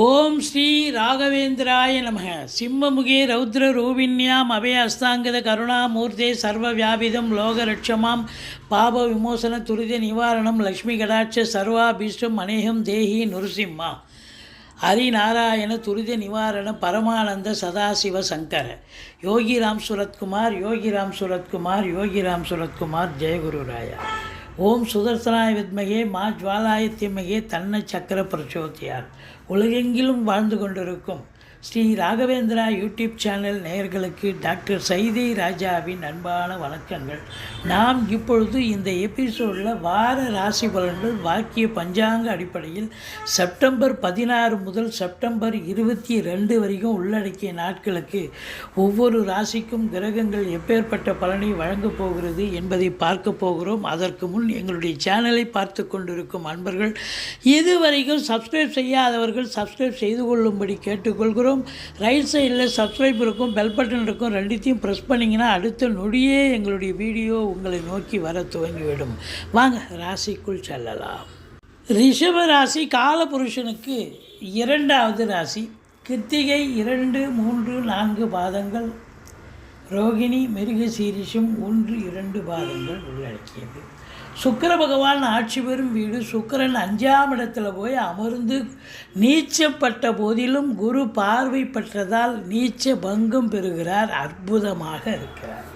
ஓம் ஸ்ரீ ராகவேந்திராய நமக. சிம்மமுகே ரௌத்ர ரூபிண்யாம் அபய அஸ்தாங்கத கருணாமூர்த்தே சர்வ வியாபிதம் லோகரட்சமாம். பாப விமோசன துரித நிவாரணம் லக்ஷ்மி கடாட்ச சர்வாபீஷ்டம் அநேகம் தேஹி நுருசிம்மா. ஹரிநாராயண துரித நிவாரண பரமானந்த சதாசிவ சங்கர. யோகிராம் சுரத்குமார் யோகிராம் சுரத்குமார் யோகிராம் சுரத்குமார் ஜெயகுருராயா ஓம் சுதர்சனாய வித்மகே மா ஜுவாலாய தீமகே தன்ன சக்கர பிரச்சோதியார் உலகெங்கிலும் வாழ்ந்து கொண்டிருக்கும். ஸ்ரீ ராகவேந்திரா யூடியூப் சேனல் நேயர்களுக்கு டாக்டர் சைதை ராஜாவின் அன்பான வணக்கங்கள். நாம் இப்பொழுது இந்த எபிசோடில் வார ராசி பலன்கள் வாக்கிய பஞ்சாங்க அடிப்படையில் செப்டம்பர் பதினாறு முதல் செப்டம்பர் இருபத்தி ரெண்டு வரைக்கும் உள்ளடக்கிய நாட்களுக்கு ஒவ்வொரு ராசிக்கும் கிரகங்கள் எப்பேற்பட்ட பலனை வழங்கப் போகிறது என்பதை பார்க்க போகிறோம். அதற்கு முன் எங்களுடைய சேனலை பார்த்து கொண்டிருக்கும் அன்பர்கள் இதுவரைக்கும் சப்ஸ்கிரைப் செய்யாதவர்கள் சப்ஸ்கிரைப் செய்து கொள்ளும்படி கேட்டுக்கொள்கிறோம். ரைட் சைடில் சப்ஸ்கிரைப் இருக்கும் பெல் பட்டன் இருக்கும் ரெண்டுத்தையும் ப்ரெஸ் பண்ணிங்கன்னா அடுத்த நொடியே எங்களுடைய வீடியோ உங்களை நோக்கி வர துவங்கிவிடும். வாங்க ராசிக்குள் செல்லலாம். ரிஷப ராசி காலபுருஷனுக்கு இரண்டாவது ராசி. கிருத்திகை இரண்டு மூன்று நான்கு பாதங்கள். ரோகிணி மிருகசீரிஷம் ஒன்று இரண்டு பாதங்கள் உள்ளடக்கியது. சுக்கர பகவான் ஆட்சி பெறும் வீடு சுக்கரன் அஞ்சாம் இடத்துல போய் அமர்ந்து நீச்சப்பட்ட போதிலும் குரு பார்வை பெற்றதால் நீச்ச பங்கம் பெறுகிறார் அற்புதமாக இருக்கிறார்.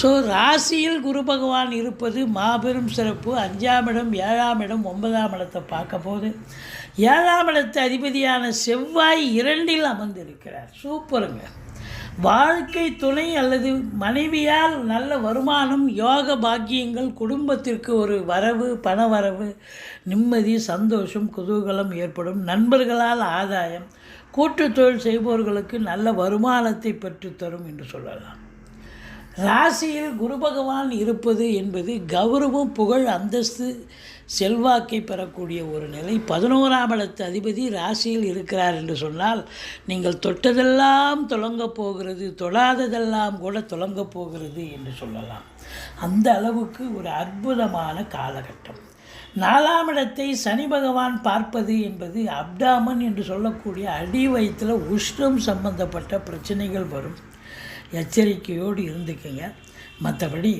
ஸோ ராசியில் குரு பகவான் இருப்பது மாபெரும் சிறப்பு. அஞ்சாம் இடம் ஏழாம் இடம் ஒன்பதாம் இடத்தை பார்க்க போது ஏழாம் இடத்து அதிபதியான செவ்வாய் இரண்டில் அமர்ந்திருக்கிறார். சூப்பருங்க. வாழ்க்கை துணை அல்லது மனைவியால் நல்ல வருமானம் யோக பாக்கியங்கள் குடும்பத்திற்கு ஒரு வரவு பண வரவு நிம்மதி சந்தோஷம் குதூகலம் ஏற்படும். நண்பர்களால் ஆதாயம் கூட்டு தொழில் செய்பவர்களுக்கு நல்ல வருமானத்தை பெற்றுத்தரும் என்று சொல்லலாம். ராசியில் குரு பகவான் இருப்பது என்பது கௌரவம் புகழ் அந்தஸ்து செல்வாக்கை பெறக்கூடிய ஒரு நிலை. பதினோராம் இடத்து அதிபதி ராசியில் இருக்கிறார் என்று சொன்னால் நீங்கள் தொட்டதெல்லாம் தொடங்கப் போகிறது தொடாததெல்லாம் கூட தொடங்கப் போகிறது என்று சொல்லலாம். அந்த அளவுக்கு ஒரு அற்புதமான காலகட்டம். நாலாம் இடத்தை சனி பகவான் பார்ப்பது என்பது அப்டாமன் என்று சொல்லக்கூடிய அடி வயிற்றில் உஷ்ணம் சம்பந்தப்பட்ட பிரச்சனைகள் வரும். எச்சரிக்கையோடு இருந்துக்குங்க. மற்றபடி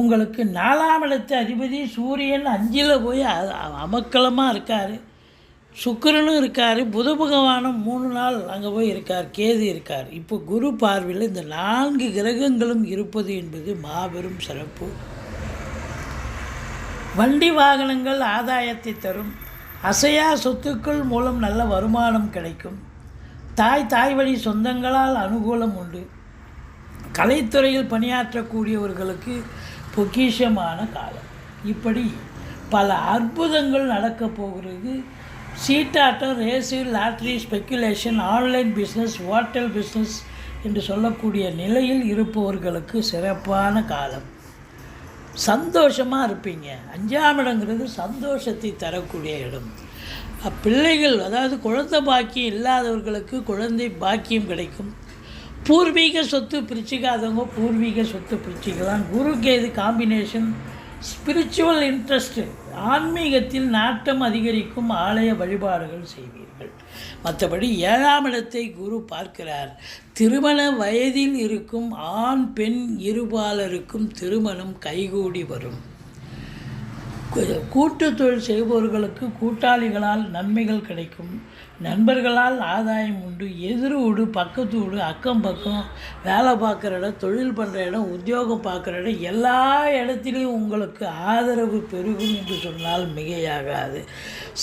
உங்களுக்கு நாலாம் இடத்து அதிபதி சூரியன் அஞ்சில் போய் அமக்கலமாக இருக்கார். சுக்கரனும் இருக்கார். புத பகவானும் மூணு நாள் அங்கே போய் இருக்கார். கேது இருக்கார். இப்போ குரு பார்வையில் இந்த நான்கு கிரகங்களும் இருப்பது என்பது மாபெரும் சிறப்பு. வண்டி வாகனங்கள் ஆதாயத்தை தரும். அசையா சொத்துக்கள் மூலம் நல்ல வருமானம் கிடைக்கும். தாய் தாய் வழி சொந்தங்களால் அனுகூலம் உண்டு. கலைத்துறையில் பணியாற்றக்கூடியவர்களுக்கு பொக்கிஷமான காலம். இப்படி பல அற்புதங்கள் நடக்கப் போகிறது. சீட்டாட்டம் race lottery speculation online business hotel business என்று சொல்லக்கூடிய நிலையில் இருப்பவர்களுக்கு சிறப்பான காலம். சந்தோஷமாக இருப்பீங்க. அஞ்சாம் இடங்கிறது சந்தோஷத்தை தரக்கூடிய இடம். பிள்ளைகள் அதாவது குழந்தை பாக்கியம் இல்லாதவர்களுக்கு குழந்தை பாக்கியம் கிடைக்கும். பூர்வீக சொத்து பிரிச்சுக்காதவங்க பூர்வீக சொத்து பிரிச்சுக்கலாம். Guru Ketu combination spiritual interest ஆன்மீகத்தில் நாட்டம் அதிகரிக்கும் ஆலய வழிபாடுகள் செய்வீர்கள். மற்றபடி ஏழாம் இடத்தை குரு பார்க்கிறார். திருமண வயதில் இருக்கும் ஆண் பெண் இருபாலருக்கும் திருமணம் கைகூடி வரும். கூட்டு தொழில் செய்பவர்களுக்கு கூட்டாளிகளால் நன்மைகள் கிடைக்கும். நண்பர்களால் ஆதாயம் உண்டு. எதிர் வீடு பக்கத்து வீடு அக்கம் பக்கம் வேலை பார்க்குற இடம் தொழில் பண்ணுற இடம் உத்தியோகம் பார்க்குற இடம் எல்லா இடத்துலையும் உங்களுக்கு ஆதரவு பெருகும் என்று சொன்னால் மிகையாகாது.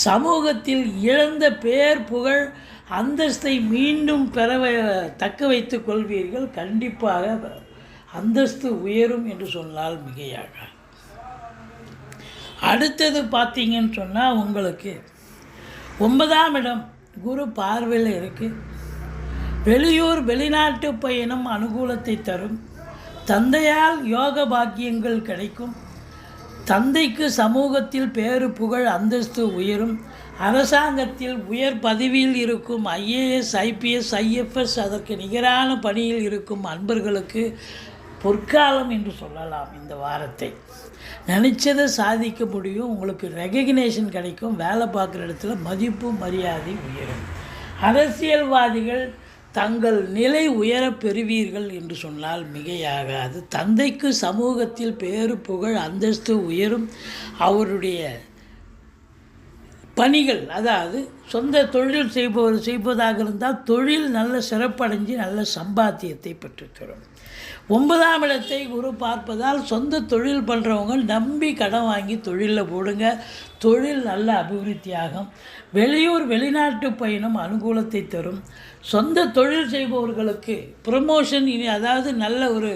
சமூகத்தில் இழந்த பேர் புகழ் அந்தஸ்தை மீண்டும் பெற தக்க வைத்து கொள்வீர்கள். கண்டிப்பாக அந்தஸ்து உயரும் என்று சொன்னால் மிகையாகாது. அடுத்தது பார்த்தீங்கன்னு சொன்னால் உங்களுக்கு ஒன்பதாம் இடம் குரு பார்வையில் இருக்குது வெளியூர் வெளிநாட்டு பயணம் அனுகூலத்தை தரும். தந்தையால் யோக பாக்கியங்கள் கிடைக்கும். தந்தைக்கு சமூகத்தில் பேரு புகழ் அந்தஸ்து உயரும். அரசாங்கத்தில் உயர் பதவியில் இருக்கும் ஐஏஎஸ் ஐபிஎஸ் ஐஎஃப்எஸ் அதற்கு நிகரான பணியில் இருக்கும் அன்பர்களுக்கு பொற்காலம் என்று சொல்லலாம் இந்த வாரத்தை. நினச்சதை சாதிக்க முடியும் உங்களுக்கு ரெகக்னேஷன் கிடைக்கும் வேலை பார்க்குற இடத்துல மதிப்பு மரியாதை உயரும். அரசியல்வாதிகள் தங்கள் நிலை உயரப் பெறுவீர்கள் என்று சொன்னால் மிகையாகாது. தந்தைக்கு சமூகத்தில் பேரு புகழ் அந்தஸ்து உயரும். அவருடைய பணிகள் அதாவது சொந்த தொழில் செய்பவர் செய்வதாக இருந்தால் தொழில் நல்ல சிறப்படைஞ்சு நல்ல சம்பாத்தியத்தை பெற்றுத்தரும் ஒன்பதாம் இடத்தை குரு பார்ப்பதால் சொந்த தொழில் பண்ணுறவங்க நம்பி கடன் வாங்கி தொழிலில் போடுங்க. தொழில் நல்ல அபிவிருத்தியாகும். வெளியூர் வெளிநாட்டு பயணம் அனுகூலத்தை தரும். சொந்த தொழில் செய்பவர்களுக்கு ப்ரமோஷன் இனி அதாவது நல்ல ஒரு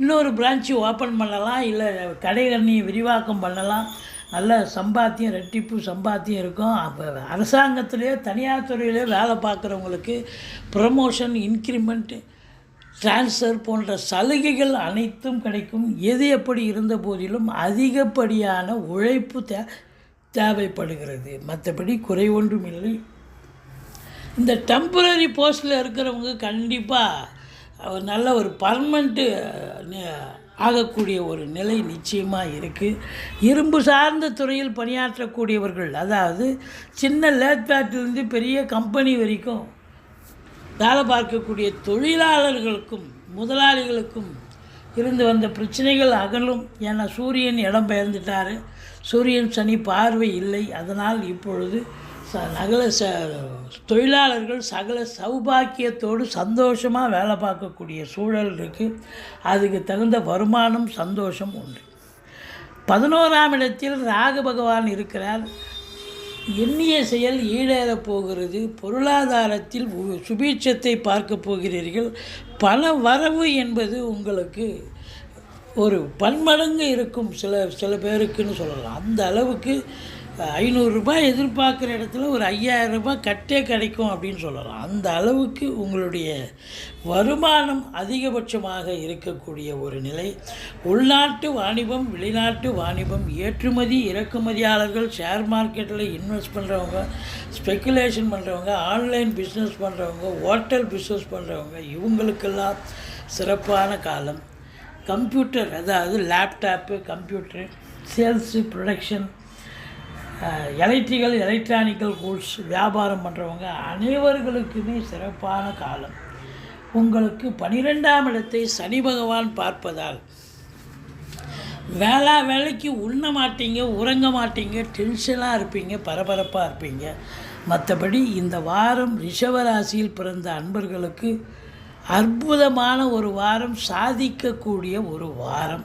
இன்னொரு பிரான்ச்சு ஓப்பன் பண்ணலாம். இல்லை கடைகண்ணியை விரிவாக்கம் பண்ணலாம். நல்ல சம்பாத்தியம் ரெட்டிப்பு சம்பாத்தியம் இருக்கும். அப்போ அரசாங்கத்திலேயே தனியார் துறையிலே வேலை பார்க்குறவங்களுக்கு ப்ரமோஷன் இன்க்ரிமெண்ட்டு ட்ரான்ஸ்ஃபர் போன்ற சலுகைகள் அனைத்தும் கிடைக்கும். எது எப்படி இருந்த போதிலும் அதிகப்படியான உழைப்பு தே தேவைப்படுகிறது. மற்றபடி குறை ஒன்றும் இல்லை. இந்த டெம்பரரி போஸ்ட்டில் இருக்கிறவங்க கண்டிப்பாக நல்ல ஒரு பர்மனண்ட்டு ஆகக்கூடிய ஒரு நிலை நிச்சயமாக இருக்குது இரும்பு சார்ந்த துறையில் பணியாற்றக்கூடியவர்கள் அதாவது சின்ன லேத்பேட்டிலிருந்து பெரிய கம்பெனி வரைக்கும் வேலை பார்க்கக்கூடிய தொழிலாளர்களுக்கும் முதலாளிகளுக்கும் இருந்து வந்த பிரச்சனைகள் அகலும் என சூரியன் இடம் பெயர்ந்துட்டார். சூரியன் சனி பார்வை இல்லை. அதனால் இப்பொழுது ச நகல ச தொழிலாளர்கள் சகல சௌபாக்கியத்தோடு சந்தோஷமாக வேலை பார்க்கக்கூடிய சூழல் இருக்குது அதுக்கு தகுந்த வருமானம் சந்தோஷம் உண்டு. பதினோராம் இடத்தில் ராகு பகவான் இருக்கிறார். எண்ணிய செயல் ஈடேறப் போகிறது பொருளாதாரத்தில் உ- சுபீட்சத்தை பார்க்க போகிறீர்கள். பண வரவு என்பது உங்களுக்கு ஒரு பன்மடங்கு இருக்கும் சில சில பேருக்குன்னு சொல்லலாம். அந்த அளவுக்கு ஐநூறுரூபா எதிர்பார்க்குற இடத்துல ஒரு ஐயாயிரம் ரூபாய் கட்டே கிடைக்கும் அப்படின்னு சொல்லலாம். அந்த அளவுக்கு உங்களுடைய வருமானம் அதிகபட்சமாக இருக்கக்கூடிய ஒரு நிலை. உள்நாட்டு வாணிபம் வெளிநாட்டு வாணிபம் ஏற்றுமதி இறக்குமதியாளர்கள் ஷேர் மார்க்கெட்டில் இன்வெஸ்ட் பண்ணுறவங்க ஸ்பெக்குலேஷன் பண்ணுறவங்க ஆன்லைன் பிஸ்னஸ் பண்ணுறவங்க ஹோட்டல் பிஸ்னஸ் பண்ணுறவங்க இவங்களுக்கெல்லாம் சிறப்பான காலம். கம்ப்யூட்டர் அதாவது laptop computer sales production electrical electronical goods வியாபாரம் பண்ணுறவங்க அனைவர்களுக்குமே சிறப்பான காலம். உங்களுக்கு பனிரெண்டாம் இடத்தை சனி பகவான் பார்ப்பதால் வேளா வேலைக்கு உண்ண மாட்டீங்க உறங்க மாட்டீங்க டென்ஷனாக இருப்பீங்க பரபரப்பாக இருப்பீங்க. மற்றபடி இந்த வாரம் ரிஷவராசியில் பிறந்த அன்பர்களுக்கு அற்புதமான ஒரு வாரம் சாதிக்கக்கூடிய ஒரு வாரம்.